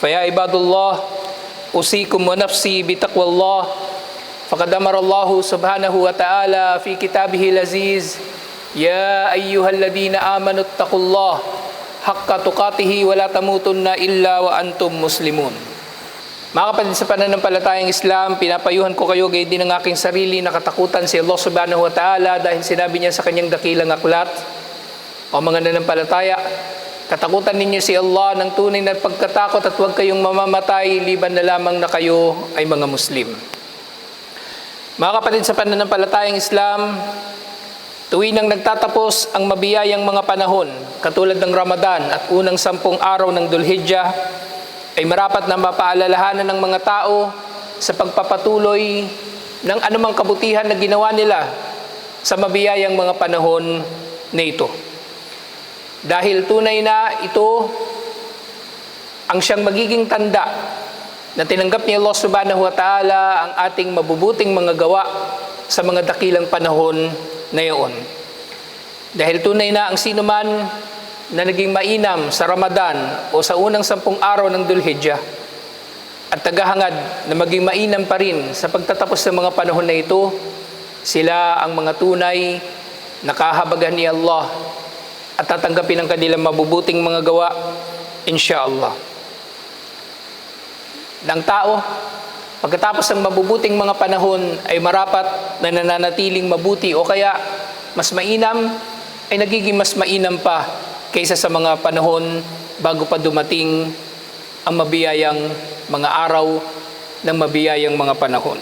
فيا عباد الله أوصيكم ونفسي بتقوى الله فقد أمر الله سبحانه وتعالى في كتابه العزيز يا أيها الذين آمنوا اتقوا الله حق تقاته ولا تموتن إلا وأنتم مسلمون Mga kapatid sa pananampalatayang Islam, pinapayuhan ko kayo gayon din ang aking sarili na katakutan si Allah subhanahu wa ta'ala dahil sinabi niya sa kanyang dakilang aklat, o mga nanampalataya, katakutan ninyo si Allah ng tunay na pagkatakot at huwag kayong mamamatay liban na lamang na kayo ay mga Muslim. Mga kapatid sa pananampalatayang Islam, tuwing nang nagtatapos ang mabiyayang mga panahon, katulad ng Ramadan at unang sampung araw ng Dulhijjah, ay marapat na mapaalalahanan ng mga tao sa pagpapatuloy ng anumang kabutihan na ginawa nila sa mabiyayang mga panahon na ito. Dahil tunay na ito ang siyang magiging tanda na tinanggap ni Allah subhanahu wa ta'ala ang ating mabubuting mga gawa sa mga dakilang panahon na iyon. Dahil tunay na ang sino man na naging mainam sa Ramadan o sa unang sampung araw ng Dulhijjah at tagahangad na maging mainam pa rin sa pagtatapos ng mga panahon na ito, sila ang mga tunay na kahabagan ni Allah at tatanggapin ang kanilang mabubuting mga gawa, insyaAllah. Ng tao, pagkatapos ng mabubuting mga panahon ay marapat na nananatiling mabuti o kaya mas mainam ay nagiging mas mainam pa kaysa sa mga panahon bago pa dumating ang mabiyayang mga araw ng mabiyayang mga panahon.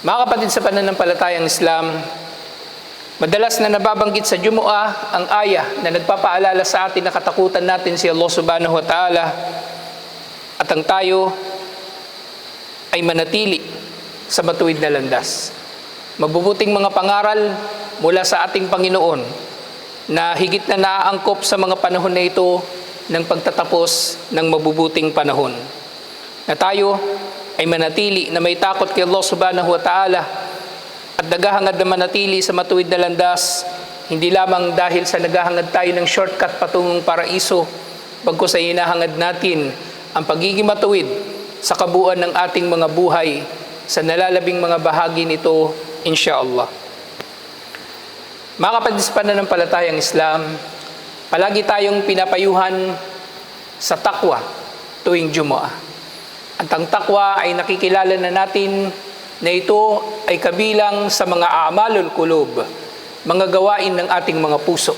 Mga kapatid sa pananampalatayang Islam, madalas na nababanggit sa Jumu'ah ang aya na nagpapaalala sa atin na katakutan natin si Allah subhanahu wa ta'ala at ang tayo ay manatili sa matuwid na landas. Mabubuting mga pangaral mula sa ating Panginoon na higit na naaangkop sa mga panahon na ito ng pagtatapos ng mabubuting panahon. Na tayo ay manatili na may takot kay Allah subhanahu wa ta'ala at naghahangad na manatili sa matuwid na landas hindi lamang dahil sa naghahangad tayo ng shortcut patungong paraiso bagko sa hinahangad natin ang pagiging matuwid sa kabuuan ng ating mga buhay sa nalalabing mga bahagi nito insyaAllah. Mga kapatid sa pananampalatayang Islam, palagi tayong pinapayuhan sa takwa tuwing Jumu'ah. At ang takwa ay nakikilala na natin na ito ay kabilang sa mga amalul kulub, mga gawain ng ating mga puso.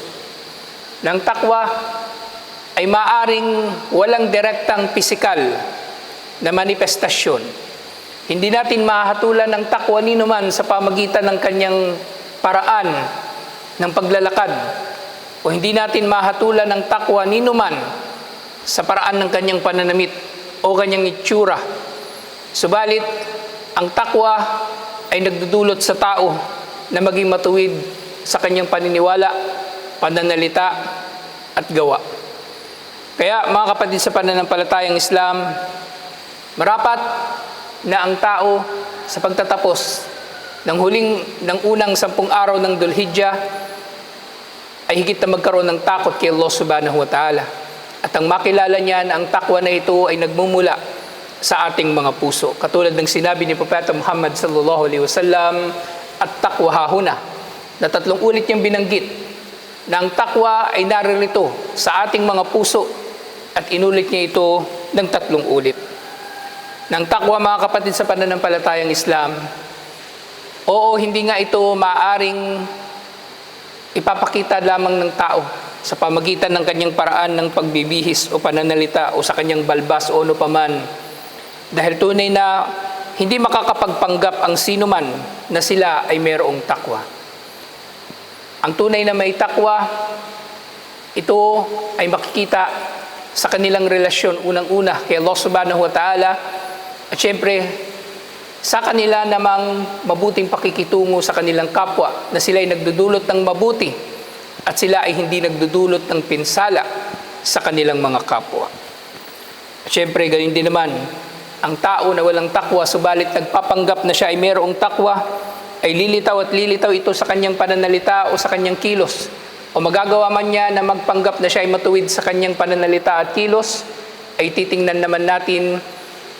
Nang takwa ay maaring walang direktang pisikal na manifestasyon. Hindi natin mahatulan ng takwa ni naman sa pamagitan ng kanyang paraan ng paglalakad o hindi natin mahatulan ng takwa ni naman sa paraan ng kanyang pananamit o kanyang itsura. Subalit, ang takwa ay nagdudulot sa tao na maging matuwid sa kanyang paniniwala, pananalita at gawa. Kaya mga kapatid sa pananampalatayang Islam, marapat na ang tao sa pagtatapos ng huling ng unang sampung araw ng Dulhijjah ay higit na magkaroon ng takot kay Allah subhanahu wa ta'ala. At ang makilala niya na ang takwa na ito ay nagmumula sa ating mga puso. Katulad ng sinabi ni Propeta Muhammad sallallahu alaihi wasallam, at takwa hahuna, na tatlong ulit niyang binanggit na ang takwa ay naririto sa ating mga puso at inulit niya ito ng tatlong ulit. Nang takwa mga kapatid sa pananampalatayang Islam, oo, hindi nga ito maaring ipapakita lamang ng tao sa pamagitan ng kanyang paraan ng pagbibihis o pananalita o sa kanyang balbas o ano paman. Dahil tunay na hindi makakapagpanggap ang sino man na sila ay mayroong takwa. Ang tunay na may takwa, ito ay makikita sa kanilang relasyon unang-una kay Allah subhanahu wa ta'ala at syempre sa kanila namang mabuting pakikitungo sa kanilang kapwa na sila ay nagdudulot ng mabuti at sila ay hindi nagdudulot ng pinsala sa kanilang mga kapwa. At syempre, gayon din naman, ang tao na walang takwa, subalit nagpapanggap na siya ay mayroong takwa, ay lilitaw at lilitaw ito sa kanyang pananalita o sa kanyang kilos. O magagawa man niya na magpanggap na siya ay matuwid sa kanyang pananalita at kilos, ay titingnan naman natin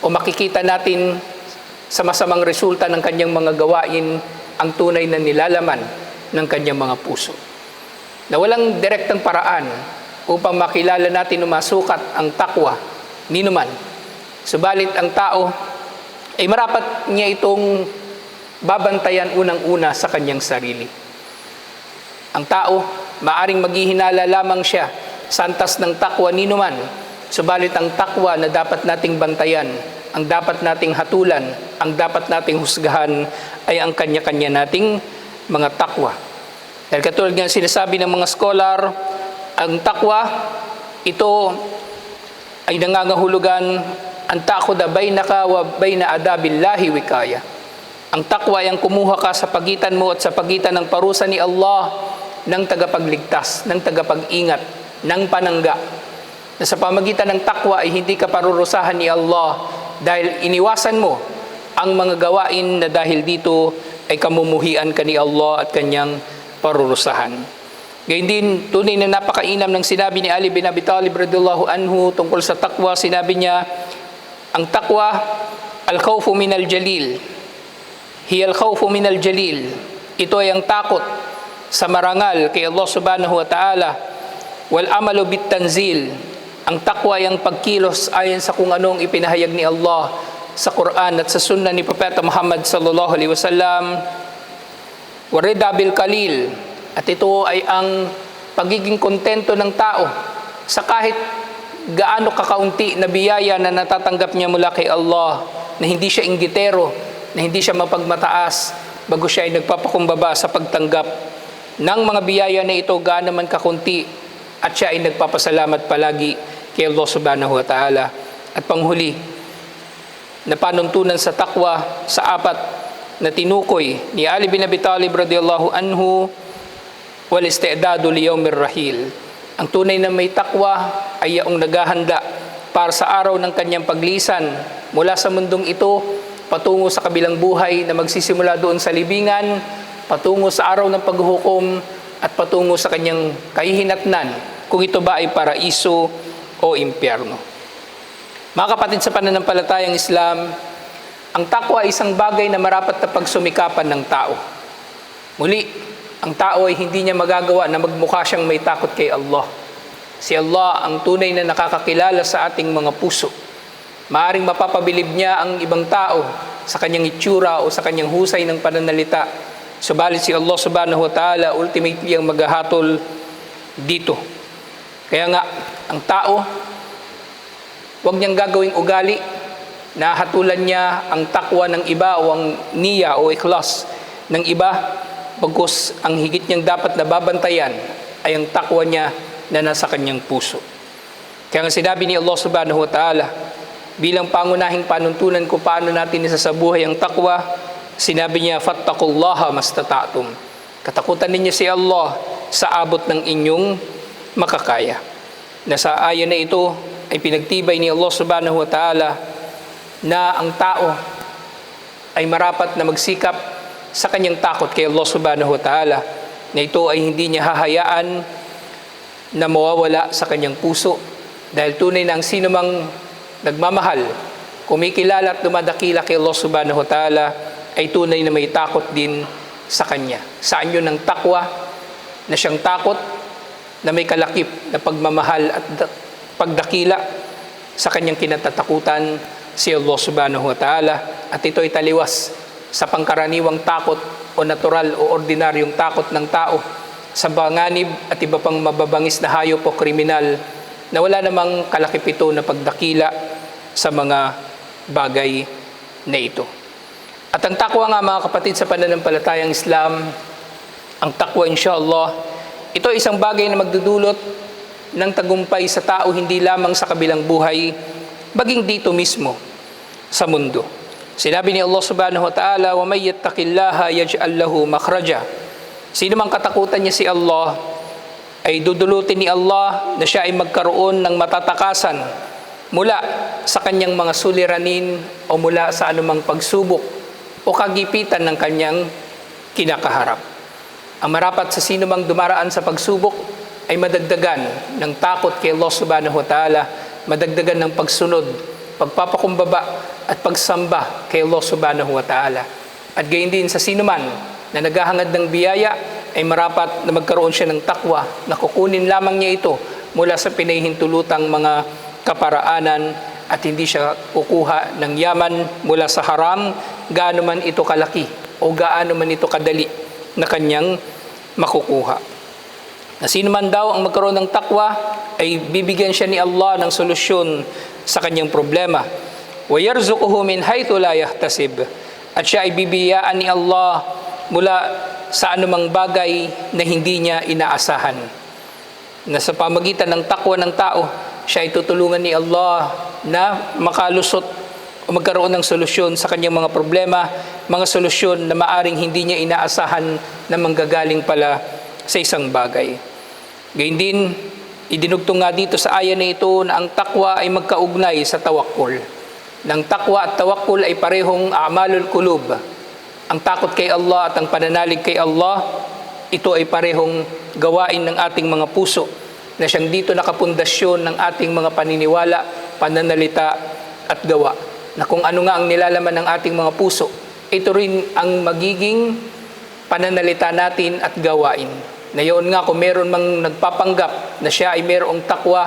o makikita natin sa masamang resulta ng kanyang mga gawain ang tunay na nilalaman ng kanyang mga puso. Na walang direktang paraan upang makilala natin o masukat ang takwa ni numan. Subalit ang tao ay marapat niya itong babantayan unang-una sa kanyang sarili. Ang tao, maaring maghihinala lamang siya sa antas ng takwa ni numan. Subalit ang takwa na dapat nating bantayan, ang dapat nating hatulan, ang dapat nating husgahan ay ang kanya-kanya nating mga takwa. Dahil katulad nga sinasabi ng mga scholar, ang takwa, ito ay nangangahulugan ang takot na bainaka wa baina adabillahi wikaya. Ang takwa ay ang kumuha ka sa pagitan mo at sa pagitan ng parusa ni Allah ng tagapagligtas, ng tagapag-ingat, ng panangga. Na sa pamagitan ng takwa ay hindi ka parurusahan ni Allah dahil iniwasan mo ang mga gawain na dahil dito ay kamumuhian ka ni Allah at kanyang parurusahan. Gayun din, tunay na napakainam ng sinabi ni Ali bin Abi Talib radhiyallahu anhu tungkol sa takwa. Sinabi niya, ang takwa, al-khawfu min al-jalil. Hiya al-khawfu min al-jalil. Ito ay ang takot sa marangal kay Allah subhanahu wa ta'ala. Wal amalu bit tanzil. Ang takwa ay ang pagkilos ayon sa kung anong ipinahayag ni Allah sa Quran at sa sunnah ni Propeta Muhammad sallallahu alaihi wasallam. Warida bil kalil. At ito ay ang pagiging kontento ng tao sa kahit gaano kakaunti na biyaya na natatanggap niya mula kay Allah, na hindi siya inggitero, na hindi siya mapagmataas, bago siya ay nagpapakumbaba sa pagtanggap ng mga biyaya na ito gaano man kakunti at siya ay nagpapasalamat palagi kay Allah subhanahu wa ta'ala. At panghuli, na panuntunan sa takwa sa apat na tinukoy ni Ali bin Abi Talib radhiyallahu anhu wal istidadu li yawmir rahil. Ang tunay na may takwa ay yaong naghahanda para sa araw ng kanyang paglisan mula sa mundong ito patungo sa kabilang buhay na magsisimula doon sa libingan, patungo sa araw ng paghuhukom at patungo sa kanyang kahihinatnan kung ito ba ay paraiso o impyerno. Mga kapatid sa pananampalatayang Islam, ang takwa ay isang bagay na marapat na pagsumikapan ng tao. Muli, ang tao ay hindi niya magagawa na magmukha siyang may takot kay Allah. Si Allah ang tunay na nakakakilala sa ating mga puso. Maaring mapapabilib niya ang ibang tao sa kanyang itsura o sa kanyang husay ng pananalita. Subalit si Allah subhanahu wa ta'ala ultimately ang maghahatol dito. Kaya nga, ang tao, huwag niyang gagawing ugali na hatulan niya ang takwa ng iba o ang niya o ikhlas ng iba Bagkus ang higit niyang dapat na babantayan ay ang takwa niya na nasa kanyang puso. Kaya nga sinabi ni Allah subhanahu wa ta'ala, bilang pangunahing panuntunan kung paano natin isasabuhay ang takwa, sinabi niya, Fattakullaha mastata'tum. Katakutan ninyo si Allah sa abot ng inyong makakaya. Na sa aya na ito ay pinagtibay ni Allah subhanahu wa ta'ala na ang tao ay marapat na magsikap sa kanyang takot kay Allah subhanahu wa ta'ala na ito ay hindi niya hahayaan na mawawala sa kanyang puso dahil tunay na ang sino mang nagmamahal, kumikilala at dumadakila kay Allah subhanahu wa ta'ala ay tunay na may takot din sa kanya. Saan yun ang takwa na siyang takot na may kalakip na pagmamahal at pagdakila sa kanyang kinatatakutan si Allah subhanahu wa ta'ala at ito ay taliwas sa pangkaraniwang takot o natural o ordinaryong takot ng tao sa banganib at iba pang mababangis na hayop o kriminal na wala namang kalakipito na pagdakila sa mga bagay na ito. At ang takwa nga mga kapatid sa pananampalatayang Islam, ang takwa insyaAllah, ito ay isang bagay na magdudulot ng tagumpay sa tao hindi lamang sa kabilang buhay, baging dito mismo sa mundo. Sinabi ni Allah subhanahu wa ta'ala, وَمَنْ يَتَّقِ اللَّهَ يَجْعَلْ لَهُ مَخْرَجًا Sino mang katakutan niya si Allah, ay dudulutin ni Allah na siya ay magkaroon ng matatakasan mula sa kanyang mga suliranin o mula sa anumang pagsubok o kagipitan ng kanyang kinakaharap. Ang marapat sa sino mang dumaraan sa pagsubok ay madagdagan ng takot kay Allah subhanahu wa ta'ala madagdagan ng pagsunod, pagpapakumbaba at pagsamba kay Allah subhanahu wa ta'ala. At gayon din sa sinuman na naghahangad ng biyaya ay marapat na magkaroon siya ng takwa na kukunin lamang niya ito mula sa pinahintulutang mga kaparaanan at hindi siya kukuha ng yaman mula sa haram gaano man ito kalaki o gaano man ito kadali na kanyang makukuha. Na sino man daw ang magkaroon ng takwa ay bibigyan siya ni Allah ng solusyon sa kanyang problema. وَيَرْزُقُهُ مِنْ حَيْثُ لَا يَحْتَسِبْ At siya ay bibiyaan ni Allah mula sa anumang bagay na hindi niya inaasahan. Na sa pamagitan ng takwa ng tao, siya ay tutulungan ni Allah na makalusot o magkaroon ng solusyon sa kanyang mga problema, mga solusyon na maaring hindi niya inaasahan na manggagaling pala sa isang bagay. Gayun din, idinugtong nga dito sa aya na ito na ang takwa ay magkaugnay sa tawakkul. Nang takwa at tawakkul ay parehong amalul kulub. Ang takot kay Allah at ang pananalig kay Allah, ito ay parehong gawain ng ating mga puso na siyang dito nakapundasyon ng ating mga paniniwala, pananalita at gawa. Na kung ano nga ang nilalaman ng ating mga puso, ito rin ang magiging pananalita natin at gawain. Na yun nga kung meron mang nagpapanggap na siya ay merong takwa,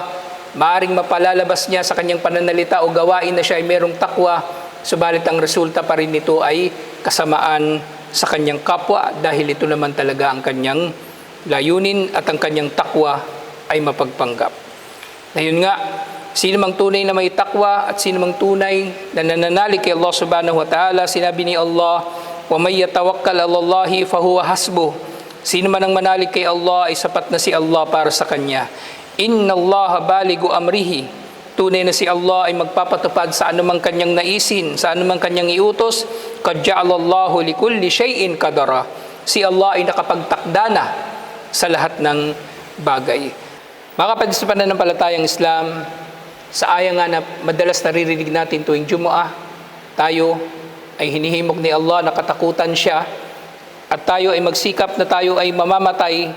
maaring mapalalabas niya sa kanyang pananalita o gawain na siya ay merong takwa, subalit ang resulta pa rin nito ay kasamaan sa kanyang kapwa dahil ito naman talaga ang kanyang layunin at ang kanyang takwa ay mapagpanggap. Na yun nga, sino mang tunay na may takwa at sino mang tunay na nananalig kay Allah subhanahu wa ta'ala, sinabi ni Allah, wa may yatawakkal alallahi fahuwa hasbuh. Sino man ang manalig kay Allah ay sapat na si Allah para sa kanya. Inna Allah baligu amrihi. Tunay na si Allah ay magpapatupad sa anumang kanyang naisin, sa anumang kanyang iutos. Kad ja'alallahu likulli shay'in kadara. Si Allah ay nakapagtakda na sa lahat ng bagay. Mga kapatid sa pananampalatayang Islam, sa aya nga na madalas naririnig natin tuwing Jumu'ah, tayo ay hinihimok ni Allah na katakutan siya at tayo ay magsikap na tayo ay mamamatay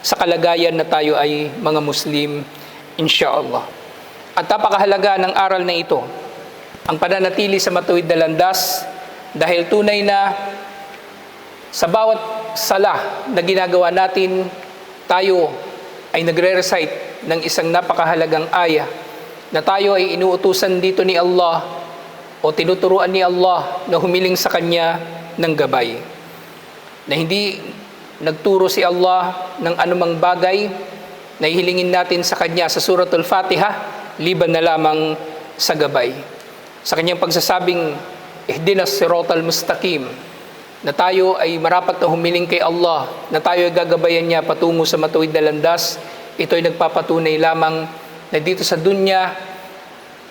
sa kalagayan na tayo ay mga Muslim, insyaAllah. At napakahalaga ng aral na ito, ang pananatili sa matuwid na landas dahil tunay na sa bawat sala na ginagawa natin, tayo ay nagre-recite ng isang napakahalagang aya na tayo ay inuutusan dito ni Allah o tinuturuan ni Allah na humiling sa Kanya ng gabay. Na hindi nagturo si Allah ng anumang bagay na ihilingin natin sa Kanya sa Suratul Fatiha, liban na lamang sa gabay. Sa Kanyang pagsasabing, Ihdinas siratal mustaqim, na tayo ay marapat na humiling kay Allah, na tayo ay gagabayan niya patungo sa matuwid na landas, ito ay nagpapatunay lamang na dito sa dunya,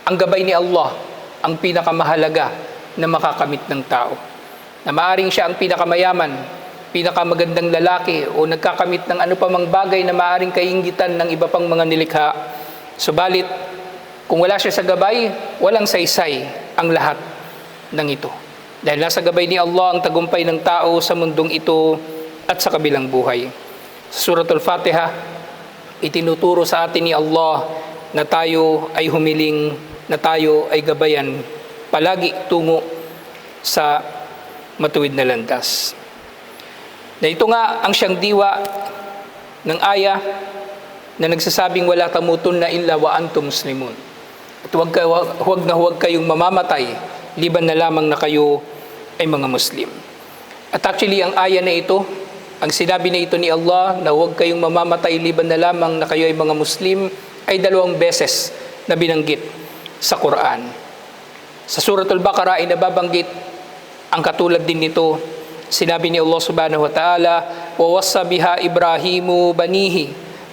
ang gabay ni Allah ang pinakamahalaga na makakamit ng tao. Na maaring siya ang pinakamayaman, pinakamagandang lalaki o nagkakamit ng ano pa mang bagay na maaring kaingitan ng iba pang mga nilikha. Subalit, kung wala siya sa gabay, walang saysay ang lahat ng ito. Dahil nasa gabay ni Allah ang tagumpay ng tao sa mundong ito at sa kabilang buhay. Sa Suratul Fatiha, itinuturo sa atin ni Allah na tayo ay humiling, na tayo ay gabayan palagi tungo sa matuwid na landas. Na ito nga ang siyang diwa ng aya na nagsasabing wala tamutun na illa wa antum muslimun. At huwag, ka, huwag na huwag kayong mamamatay liban na lamang na kayo ay mga Muslim. At actually, ang aya na ito, ang sinabi na ito ni Allah na huwag kayong mamamatay liban na lamang na kayo ay mga Muslim, ay dalawang beses na binanggit sa Quran. Sa Suratul Baqarah ay nababanggit ang katulad din nito. Sinabi ni Allah subhanahu wa ta'ala, وَوَصَّ بِهَا إِبْرَاهِيمُ بَنِيهِ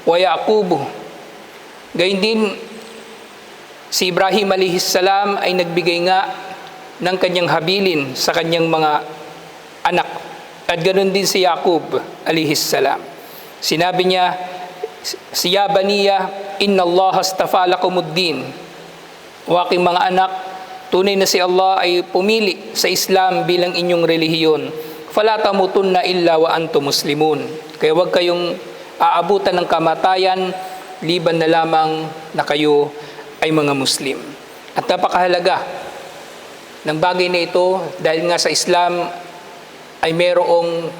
وَيَعْقُوبُ Gayun din, si Ibrahim alihis salam ay nagbigay nga ng kanyang habilin sa kanyang mga anak. At ganoon din si Yaqub alihis salam. Sinabi niya, Siya baniya, inna Allah astafa lakumuddin. O aking mga anak, tunay na si Allah ay pumili sa Islam bilang inyong relihiyon. Fala tamutunna illa wa antum muslimun. Kaya huwag kayong aabutan ng kamatayan, liban na lamang na kayo ay mga Muslim. At napakahalaga ng bagay na ito dahil nga sa Islam ay merong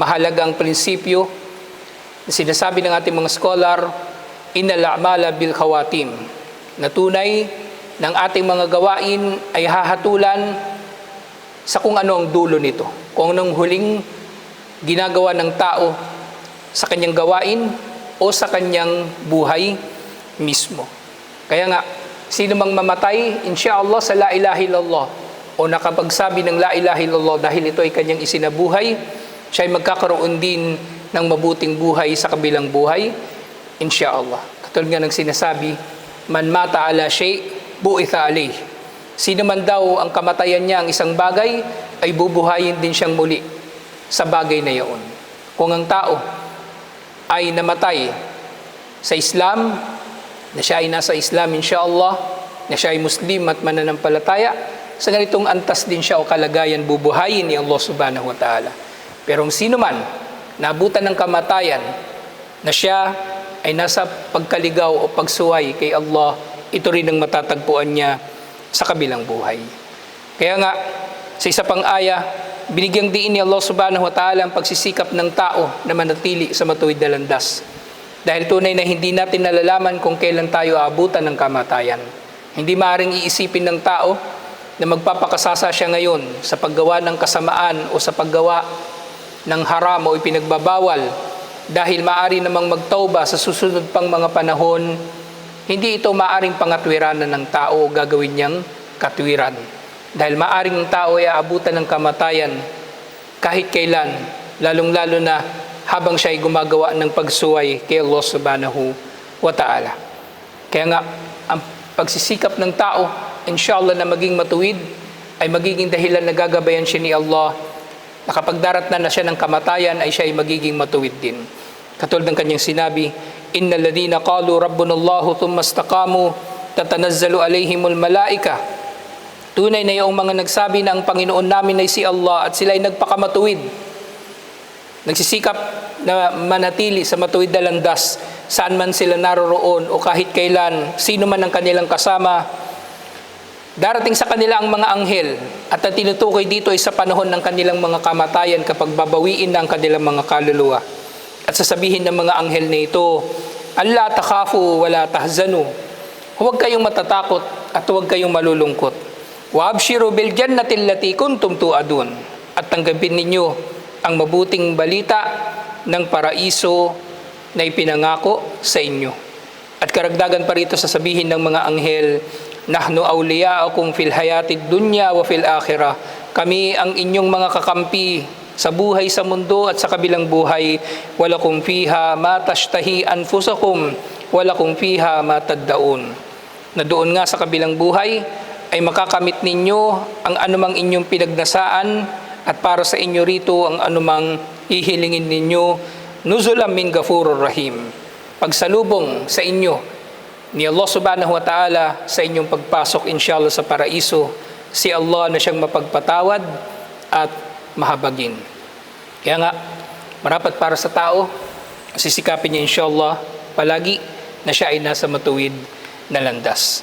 mahalagang prinsipyo na sinasabi ng ating mga scholar, a'mala bil khawatim. Na tunay ng ating mga gawain ay hahatulan sa kung ano ang dulo nito. Kung anong huling ginagawa ng tao sa kanyang gawain o sa kanyang buhay mismo. Kaya nga, sino mang mamatay, insyaAllah sa la ilaha illallah o nakapagsabi ng la ilaha illallah dahil ito ay kanyang isinabuhay, siya ay magkakaroon din ng mabuting buhay sa kabilang buhay, insyaAllah. Katulad nga ng sinasabi, man mata ala shay, bu'itha alayh. Sino man daw ang kamatayan niya ang isang bagay, ay bubuhayin din siyang muli sa bagay na iyon. Kung ang tao ay namatay sa Islam, na siya ay nasa Islam insyaAllah, na siya ay Muslim at mananampalataya, sa ganitong antas din siya o kalagayan bubuhayin ni Allah subhanahu wa ta'ala. Pero kung sino man nabutan ng kamatayan na siya ay nasa pagkaligaw o pagsuway kay Allah, ito rin ang matatagpuan niya sa kabilang buhay. Kaya nga, sa isa pang aya, binigyang diin ni Allah subhanahu wa ta'ala ang pagsisikap ng tao na manatili sa matuwid na landas. Dahil tunay na hindi natin nalalaman kung kailan tayo aabutan ng kamatayan. Hindi maaaring iisipin ng tao na magpapakasasa siya ngayon sa paggawa ng kasamaan o sa paggawa ng haram o ipinagbabawal dahil maari namang magtauba sa susunod pang mga panahon, hindi ito maaring pangatwiranan ng tao o gagawin niyang katwiran. Dahil maaring ang tao ay aabutan ng kamatayan kahit kailan, lalong-lalo na habang siya ay gumagawa ng pagsuway kay Allah subhanahu wa ta'ala. Kaya nga, ang pagsisikap ng tao, inshallah na maging matuwid, ay magiging dahilan na gagabayan siya ni Allah na kapag darat na na siya ng kamatayan ay siya ay magiging matuwid din. Katulad ng kanyang sinabi, Inna ladina qalu Rabbuna Allahu thumma istaqamu tatanazzalu alayhimul malaika. Tunay na yung mga nagsabi na ang Panginoon namin ay si Allah at sila ay nagpakamatuwid. Nagsisikap na manatili sa matuwid na landas saan man sila naroroon o kahit kailan, sino man ang kanilang kasama, Darating sa kanila ang mga anghel at ang tinutukoy dito ay sa panahon ng kanilang mga kamatayan kapag babawiin na ang kanilang mga kaluluwa. At sasabihin ng mga anghel na ito, Allah takhafu wala tahzanu. Huwag kayong matatakot at huwag kayong malulungkot. Wa abshiru bil jannati allati kuntum tu'adun. At tanggapin ninyo ang mabuting balita ng paraiso na ipinangako sa inyo. At karagdagan pa rito sasabihin ng mga anghel, Nahnu awliya'akum fil hayatid dunya wa fil akhirah. Kami ang inyong mga kakampi sa buhay sa mundo at sa kabilang buhay. Walakum fiha ma tashtahi anfusakum walakum fiha ma taddaun. Na doon nga sa kabilang buhay ay makakamit ninyo ang anumang inyong pinagnasaan at para sa inyo rito ang anumang hihilingin ninyo nuzulam min gafurur rahim. Pagsalubong sa inyo ni Allah subhanahu wa ta'ala sa inyong pagpasok inshallah sa paraiso si Allah na siyang mapagpatawad at mahabagin. Kaya nga, marapat para sa tao, sisikapin niya inshallah palagi na siya ay nasa matuwid na landas.